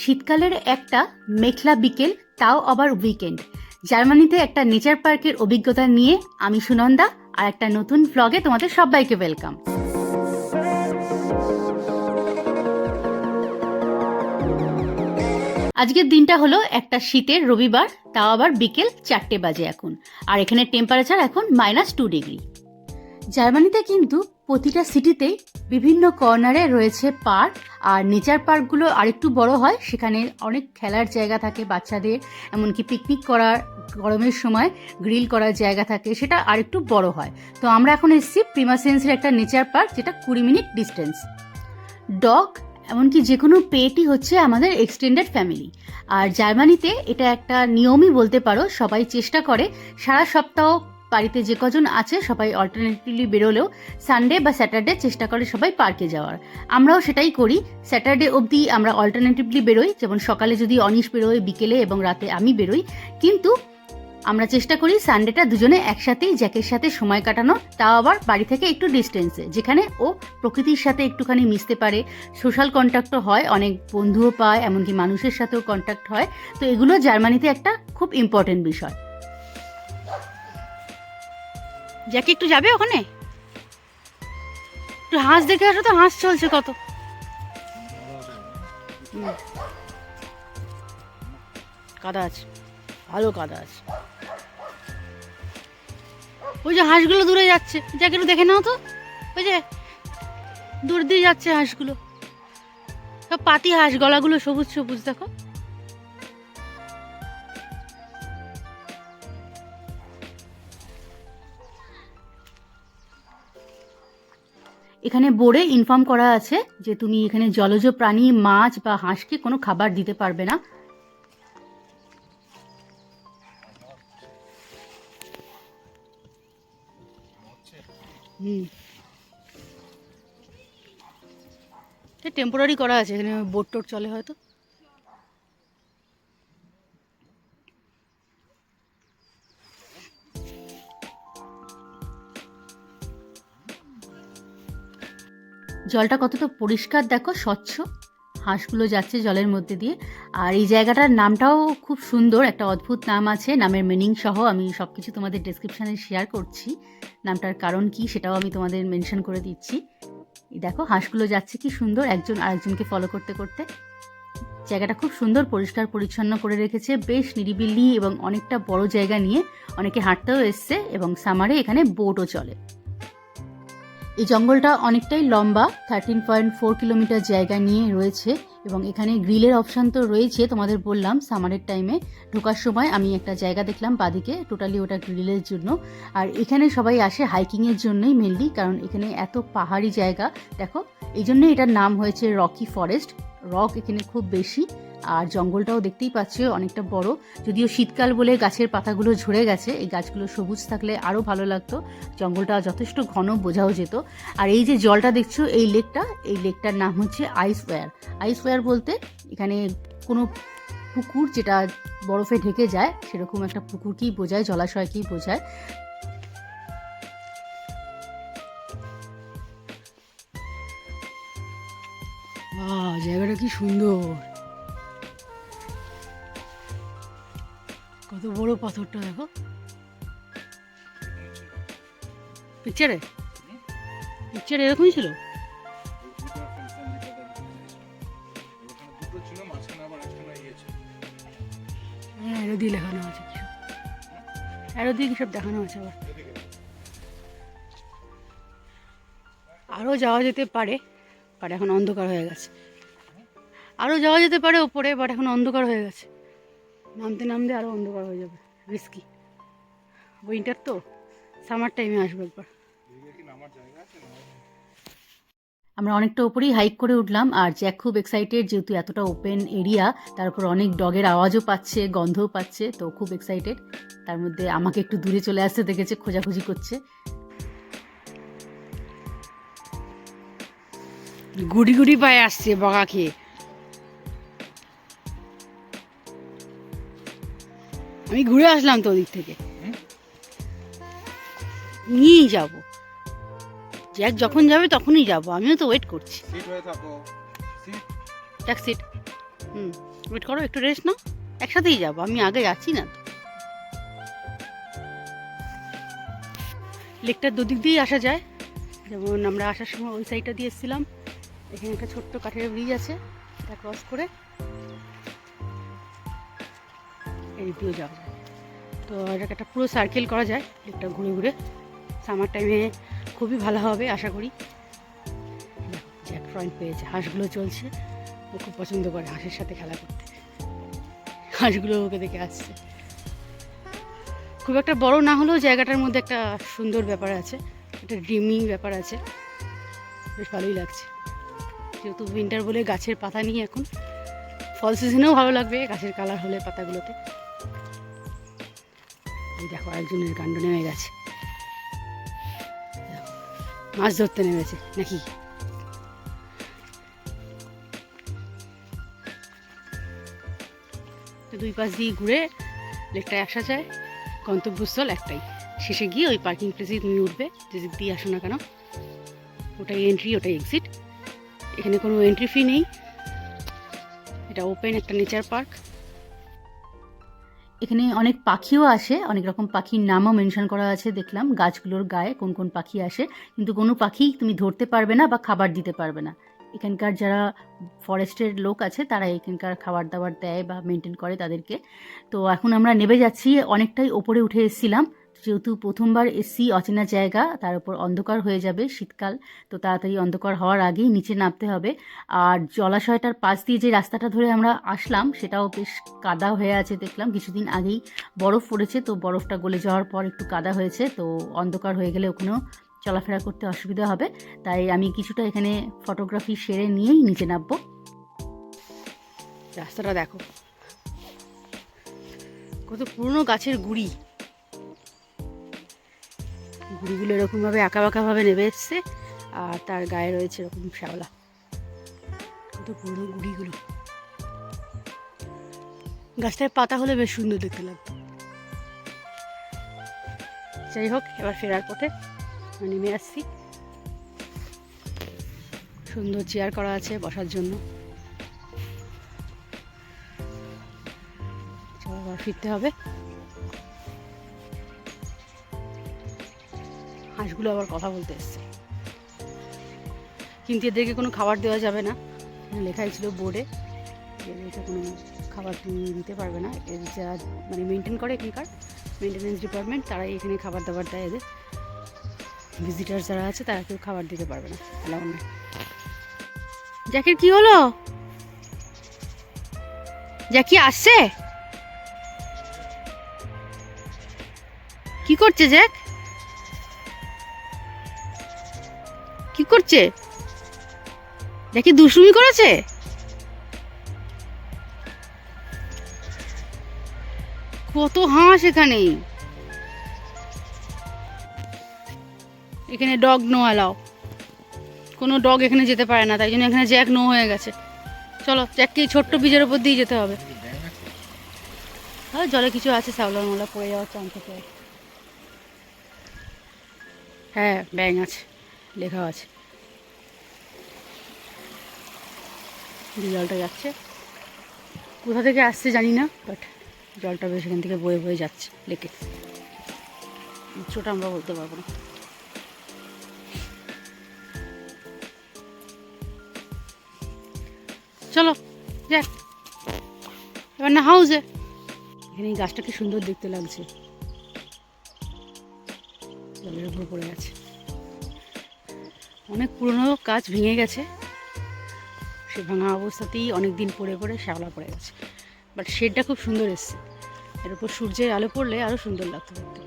শীতকালের একটা মেঘলা বিকেল, তাও আবার উইকেন্ড জার্মানিতে একটা নেচার পার্কের অভিজ্ঞতা নিয়ে আমি সুনন্দা, আর একটা নতুন ভ্লগে তোমাদের সবাইকে ওয়েলকাম আজকের দিনটা হলো একটা শীতের রবিবার, তাও আবার বিকেল চারটে বাজে এখন। আর এখানে টেম্পারেচার এখন মাইনাস টু ডিগ্রি জার্মানিতে কিন্তু প্রতিটা সিটিতেই বিভিন্ন কর্নারে রয়েছে পার্ক আর নেচার পার্কগুলো আরেকটু বড় হয়, সেখানে অনেক খেলার জায়গা থাকে বাচ্চাদের, এমনকি পিকনিক করার, গরমের সময় গ্রিল করার জায়গা থাকে, সেটা আরেকটু বড় হয়। তো আমরা এখন এসেছি প্রিমাসেন্সের একটা নেচার পার্ক যেটা কুড়ি মিনিট ডিস্টেন্স ডগ এমনকি যে কোনো পেটই হচ্ছে আমাদের এক্সটেন্ডেড ফ্যামিলি আর জার্মানিতে এটা একটা নিয়মই বলতে পারো, সবাই চেষ্টা করে সারা সপ্তাহ বাড়িতে যে কজন আছে, সবাই অল্টারনেটিভলি বেরোলেও সানডে বা স্যাটারডে চেষ্টা করে সবাই পার্কে যাওয়ার। আমরাও সেটাই করি। স্যাটারডে অবধি আমরা অল্টারনেটিভলি বেরোই। যেমন সকালে যদি অনিশ বেরোয়, বিকেলে এবং রাতে আমি বেরোই। কিন্তু আমরা চেষ্টা করি সানডেটা দুজনে একসাথেই, জ্যাকের সাথে সময় কাটানো তাও আবার বাড়ি থেকে একটু ডিস্টেন্সে যেখানে ও প্রকৃতির সাথে একটুখানি মিশতে পারে। সোশ্যাল কন্ট্যাক্টও হয়, অনেক বন্ধুও পায়, এমনকি মানুষের সাথেও কন্ট্যাক্ট হয়। তো এগুলো জার্মানিতে একটা খুব ইম্পর্টেন্ট বিষয়। জ্যাকে একটু যাবে ওখানে? একটু হাঁস দেখে আসো তো, হাঁস চলছে কত। কাদা আছে, ভালো কাদা আছে। ওই যে হাঁসগুলো দূরে যাচ্ছে যাকে একটু দেখে নাও তো। ওই যে দূর দিয়ে যাচ্ছে হাঁসগুলো। সব পাতি হাঁস, গলাগুলো সবুজ সবুজ, দেখো। এখানে বোর্ডে ইনফর্ম করা আছে যে তুমি এখানে জলজ প্রাণী, মাছ বা হাঁসকে কোনো খাবার দিতে পারবে না। হুম। টেম্পোরারি করা আছে, এখানে বোট টোট চলে হয়তো। জলটা কতটা পরিষ্কার দেখো, স্বচ্ছ। হাঁসগুলো যাচ্ছে জলের মধ্যে দিয়ে। আর এই জায়গাটার নামটাও খুব সুন্দর, একটা অদ্ভুত নাম আছে, নামের মিনিং সহ আমি সব কিছু তোমাদের ডেসক্রিপশানে শেয়ার করছি। নামটার কারণ কি সেটাও আমি তোমাদের মেনশন করে দিচ্ছি। দেখো, হাঁসগুলো যাচ্ছে কি সুন্দর, একজন আরেকজনকে ফলো করতে করতে। জায়গাটা খুব সুন্দর, পরিষ্কার, পরিচ্ছন্ন করে রেখেছে, বেশ নিরিবিলি এবং অনেকটা বড় জায়গা নিয়ে অনেকে হাঁটতেও এসছে এবং সামারে এখানে বোটও চলে। এই জঙ্গলটা অনেকটাই লম্বা থার্টিন পয়েন্ট ফোর কিলোমিটার জায়গা নিয়ে রয়েছে এবং এখানে গ্রিলের অপশান তো রয়েছে, তোমাদের বললাম সামারের টাইমে ঢোকার সময় আমি একটা জায়গা দেখলাম বাদিকে টোটালি ওটা গ্রিলের জন্য। আর এখানে সবাই আসে হাইকিংয়ের জন্যই মেনলি কারণ এখানে এত পাহাড়ি জায়গা। দেখো, এই জন্যই এটার নাম হয়েছে রকি ফরেস্ট রক এখানে খুব বেশি। আর জঙ্গলটাও দেখতেই পাচ্ছ, অনেকটা বড়। যদিও শীতকাল বলে গাছের পাতাগুলো ঝরে গেছে, এই গাছগুলো সবুজ থাকলে আরও ভালো লাগতো। জঙ্গলটা যথেষ্ট ঘন বোঝাও যেত। আর এই যে জলটা দেখছ, এই লেকটা, এই লেকটার নাম হচ্ছে আইস ওয়্যার আইস ওয়্যার বলতে এখানে কোনো পুকুর যেটা বরফে ঢেকে যায়, সেরকম একটা পুকুরকেই বোঝায়, জলাশয়কেই বোঝায়। জায়গাটা কি সুন্দর। কত বড় পাথরটা, দেখো। পিকচারে পিকচার এরকমই ছিল? হ্যাঁ লেখানো আছে কিসব দেখানো আরও যাওয়া যেতে পারে বাট এখন অন্ধকার হয়ে গেছে। আরও যাওয়া যেতে পারে ওপরে বাট এখন অন্ধকার হয়ে গেছে। নামতে নামতে আরও অন্ধকার হয়ে যাবে রিস্কি উইন্টার তো সামার টাইমে আসবে একবার। আমরা অনেকটা উপরেই হাইক করে উঠলাম আর জ্যাক খুব এক্সাইটেড যেহেতু এতটা ওপেন এরিয়া তার উপর অনেক ডগের আওয়াজও পাচ্ছে গন্ধও পাচ্ছে তো খুব এক্সাইটেড তার মধ্যে আমাকে একটু দূরে চলে আসতে দেখেছে খোঁজাখুঁজি করছে। গুড়ি গুড়ি পায়ে আসছে বগা খেয়ে। আমি ঘুরে আসলাম তো ওদিক থেকে। নিয়েই যাব। জ্যাক যখন যাবে তখনই যাব। আমিও তো ওয়েট করছি। সিট সিট হুম ওয়েট করো একটু রেস্ট নাও। একসাথেই যাব। আমি আগে যাচ্ছি না তো। লেকটার দুদিক দিয়েই আসা যায়। যেমন আমরা আসার সময় ওই সাইডটা দিয়ে এসেছিলাম। এখানে একটা ছোট্ট কাঠের ব্রিজ আছে। এটা ক্রস করে এই দিয়েও যাওয়া যায়। তো এটাকে একটা পুরো সার্কেল করা যায় লেকটা ঘুরে ঘুরে। সামার টাইমে খুবই ভালো হবে, আশা করি। জ্যাক ফ্রন্ট পেয়েছে, হাঁসগুলো চলছে। ও খুব পছন্দ করে হাঁসের সাথে খেলা করতে। হাঁসগুলো ওকে দেখে আসছে। খুব একটা বড় না হলেও জায়গাটার মধ্যে একটা সুন্দর ব্যাপার আছে, একটা ড্রিমি ব্যাপার আছে। বেশ ভালোই লাগছে। যেহেতু উইন্টার বলে গাছের পাতা নিয়ে এখন। ফল সিজনেও ভালো লাগবে গাছের কালার হলে পাতাগুলোতে। এই দেখো একজনের কাণ্ড নেমে গেছে। মাছ ধরতে নেমেছে, নাকি? দুই পাশ দিয়ে ঘুরে লেকটায় আসা যায় গন্তব্যস্থল একটাই। শেষে গিয়ে ওই পার্কিং প্লেসেই তুমি উঠবে, যে দিয়ে আসো না কেন। ওটাই এন্ট্রি ওটাই এক্সিট এখানে কোনো এন্ট্রি ফি নেই। এটা ওপেন একটা নেচার পার্ক এখানে অনেক পাখিও আসে, অনেক রকম পাখির নামও মেনশন করা আছে, দেখলাম গাছগুলোর গায়ে কোন কোন পাখি আসে, কিন্তু কোনো পাখি তুমি ধরতে পারবে না বা খাবার দিতে পারবে না। এখানকার যারা ফরেস্টের লোক আছে, তারা এখানকার খাবার দাবার দেয় বা মেনটেন করে তাদেরকে। তো এখন আমরা নেবে যাচ্ছি, অনেকটাই ওপরে উঠে এসেছিলাম। যেহেতু প্রথমবার এসি অচেনা জায়গা, তার উপর অন্ধকার হয়ে যাবে শীতকাল, তো তাড়াতাড়ি অন্ধকার হওয়ার আগেই নিচে নামতে হবে। আর জলাশয়টার পাশ দিয়ে যে রাস্তাটা ধরে আমরা আসলাম, সেটাও বেশ কাদা হয়ে আছে দেখলাম। কিছুদিন আগেই বরফ পড়েছে, তো বরফটা গলে যাওয়ার পর একটু কাদা হয়েছে, তো অন্ধকার হয়ে গেলে ওখানেও চলাফেরা করতে অসুবিধা হবে। তাই আমি কিছুটা এখানে ফটোগ্রাফি সেরে নিয়েই নিচে নামবো। রাস্তাটা দেখো। কত পুরনো গাছের গুড়ি। গুড়িগুলো এরকমভাবে আঁকা বাঁকাভাবে নেমে এসছে আর তার গায়ে রয়েছে এরকম শ্যাওলা। কত পুরনো গুড়িগুলো। গাছটার পাতা হলে বেশ সুন্দর দেখতে লাগতো। যাই হোক, এবার ফেরার পথে নেমে আসছি। সুন্দর চেয়ার করা আছে বসার জন্য। ফিরতে হবে। হাঁসগুলো আবার কথা বলতে এসছে। কিন্তু এদেরকে কোনো খাবার দেওয়া যাবে না। লেখাই ছিল বোর্ডে এদেরকে কোনো খাবার দিতে পারবে না। এর যারা মানে মেনটেন করে এখানকার মেনটেন্যান্স ডিপার্টমেন্ট তারাই এখানে খাবার দাবার দেয় এদের। ভিজিটার যারা আছে, তারা কেউ খাবার দিতে পারবে না অ্যালাউ না জ্যাকের কি হলো? জ্যাকি আসছে? কি করছে, জ্যাক? করছে? জ্যাকি দুষ্টুমি করেছে? কত হাঁস এখানে। এখানে ডগ নো অ্যালাও কোনো ডগ এখানে যেতে পারে না, তাই জন্য এখানে জ্যাক নো হয়ে গেছে। চলো, জ্যাককে ছোট্ট বীজের ওপর দিয়ে যেতে হবে। হ্যাঁ জলে কিছু আছে, শ্যাওলার মোলা পড়ে যাওয়ার চান থেকে। হ্যাঁ ব্যাং আছে লেখা আছে। দিয়ে জলটা যাচ্ছে। কোথা থেকে আসছে জানি না বাট জলটা বেশ এখান থেকে বয়ে বয়ে যাচ্ছে লেকে উচ্চটা আমরা বলতে পারব না। চলো, যাক। এবার না হাউসে এখানে এই গাছটা কি সুন্দর দেখতে লাগছে। জলের উপর পড়ে গেছে। অনেক পুরনো গাছ ভেঙে গেছে। সে ভাঙা অবস্থাতেই অনেক দিন পড়ে পড়ে শ্যাওলা পড়ে গেছে। বাট শেডটা খুব সুন্দর এসছে। এর উপর সূর্যের আলো পড়লে আরও সুন্দর লাগতো দেখতে।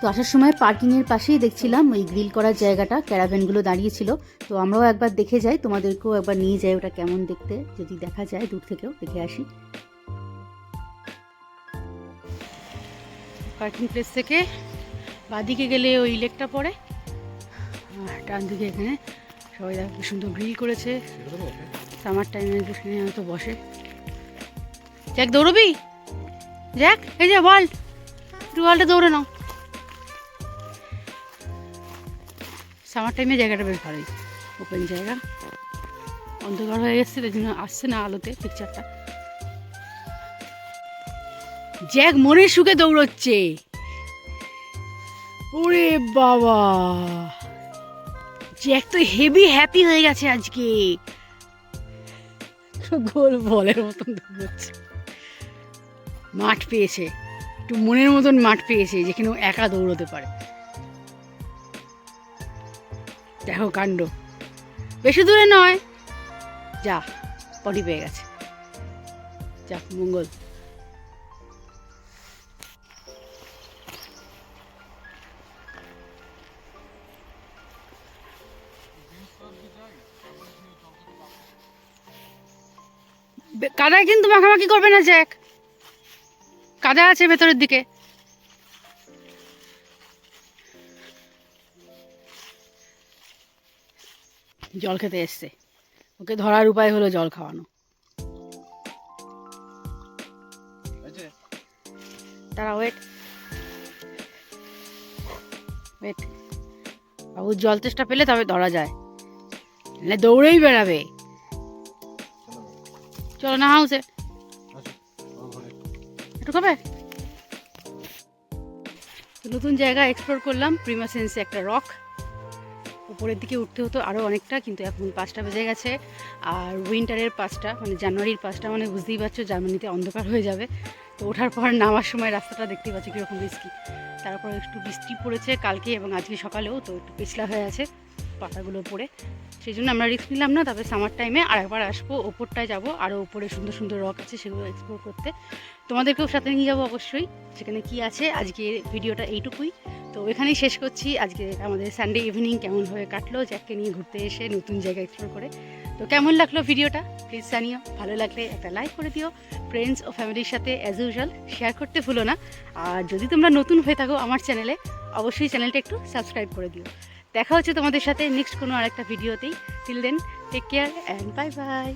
তো আসার সময় পার্কিংয়ের পাশেই দেখছিলাম ওই গ্রিল করার জায়গাটা ক্যারাভ্যানগুলো দাঁড়িয়েছিল তো আমরাও একবার দেখে যাই তোমাদেরকেও একবার নিয়ে যাই ওটা কেমন দেখতে যদি দেখা যায় দূর থেকেও দেখে আসি। পার্কিং প্লেস থেকে বাদিকে গেলে ওই লেকটা পড়ে। ডান দিকে এখানে। সবাই দেখো সুন্দর গ্রিল করেছে। সামার টাইমে এখানে হয়তো বসে। জ্যাক দৌড়বি? জ্যাক এই যে বল, একটু বলটা দৌড়ে নাও। সামার টাইমে জায়গাটা বেশ ভালোই। ওপেন জায়গা। অন্ধকার হয়ে গেছে, তাই জন্য আসছে না আলোতে পিকচারটা জ্যাক মনের সুখে দৌড়চ্ছে। ওরে বাবা! জ্যাক তো হেভি হ্যাপি হয়ে গেছে আজকে। গোল বলের মতন দৌড়চ্ছে। মাঠ পেয়েছে, একটু মনের মতন মাঠ পেয়েছে, যেখানে ও একা দৌড়তে পারে। দেখো কাণ্ড। বেশি দূরে নয়। যা পটি পেয়ে গেছে। যাক, মঙ্গল। কাদায় কিন্তু মাখামাখি করবে না জ্যাক। কাদা আছে ভেতরের দিকে। জল খেতে এসছে। ওকে ধরার উপায় হলো জল খাওয়ানো। তারা ওয়েট ওয়েট বাবু জল তেষ্টা পেলে তবে ধরা যায়। না দৌড়েই বেড়াবে। চলো না হাউসে। একটু খাবে? নতুন জায়গা এক্সপ্লোর করলাম প্রিমাসেন্সে একটা রক উপরের দিকে উঠতে হতো আরও অনেকটা কিন্তু এখন পাঁচটা বেজে গেছে। আর উইন্টারের পাঁচটা মানে জানুয়ারির পাঁচটা মানে বুঝতেই পারছ জার্মানিতে অন্ধকার হয়ে যাবে। তো ওঠার পর নামার সময় রাস্তাটা দেখতেই পাচ্ছি কীরকম রিস্কি তারপর একটু বৃষ্টি পড়েছে কালকে এবং আজকে সকালেও তো একটু পিছলা হয়ে আছে পাতাগুলো পড়ে। সেই জন্য আমরা রিস্ক নিলাম না তবে সামার টাইমে আর একবার আসব, ওপরটায় যাব আরও ওপরে সুন্দর সুন্দর রক আছে, সেগুলো এক্সপ্লোর করতে। তোমাদেরকেও সাথে নিয়ে যাব অবশ্যই, সেখানে কি আছে আজকে ভিডিওটা এইটুকুই। তো এখানেই শেষ করছি, আজকে আমাদের সানডে ইভিনিং কেমনভাবে কাটলো জ্যাককে নিয়ে ঘুরতে এসে নতুন জায়গা এক্সপ্লোর করে। তো কেমন লাগল ভিডিওটা প্লিজ জানিও, ভালো লাগলে একটা লাইক করে দিও। ফ্রেন্ডস ও ফ্যামিলির সাথে অ্যাজ ইউজুয়াল শেয়ার করতে ভুলো না। আর যদি তোমরা নতুন হয়ে থাকো আমার চ্যানেলে অবশ্যই চ্যানেলটা একটু সাবস্ক্রাইব করে দিও। দেখা হচ্ছে তোমাদের সাথে নেক্সট কোনো আরেকটা ভিডিওতেই till then take care and bye bye